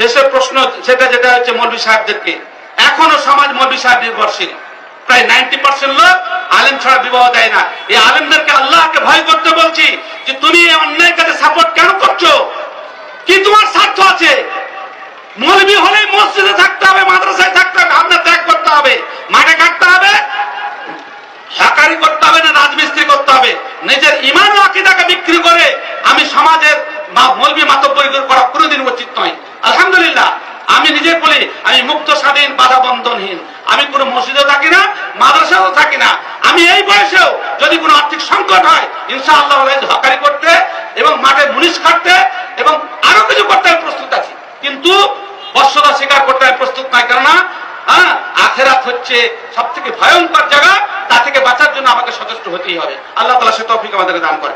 শেষের প্রশ্ন সেটা যেটা হচ্ছে মৌলবী সাহেবদেরকে, এখনও সমাজ মৌলবী সাহেব নির্ভরশীল। প্রায় নাইনটি পার্সেন্ট লোক আলেম ছাড়া বিবাহ দেয় না। এই আলেমদেরকে আল্লাহকে ভয় করতে বলছি যে তুমি অন্যায় কাজে সাপোর্ট কেন করছ? কি তোমার স্বার্থ আছে? মৌলবী হলেই মসজিদে থাকতে হবে, মাদ্রাসায় থাকতে হবে, আপনার ত্যাগ করতে হবে। মাঠে কাটতে হবে সাকারি করতে হবে না, রাজমিস্ত্রি করতে হবে। নিজের ইমান আকিদাকে বিক্রি করে আমি সমাজের মলবি মাতব্বরি করা কোনোদিন উচিত নয়। আলহামদুলিল্লাহ, আমি নিজে বলি, আমি মুক্ত, স্বাধীন বাধা বন্ধনহীন আমি কোনো মসজিদে থাকি না, মাদ্রাসাও থাকি না। আমি এই বয়সেও যদি কোনো আর্থিক সংকট হয়, ইনশাআল্লাহ হকারি করতে এবং মাঠে মুনিশ কাটতে এবং আরও কিছু করতে আমি প্রস্তুত আছি। কিন্তু বর্ষতা স্বীকার করতে আমি প্রস্তুত নাই কেননা হ্যাঁ আখেরাত হচ্ছে সব থেকে ভয়ঙ্কর জায়গা, তা থেকে বাঁচার জন্য আমাকে সচেষ্ট হতেই হবে। আল্লাহ তালা সে তৌফিক আমাদেরকে দান করে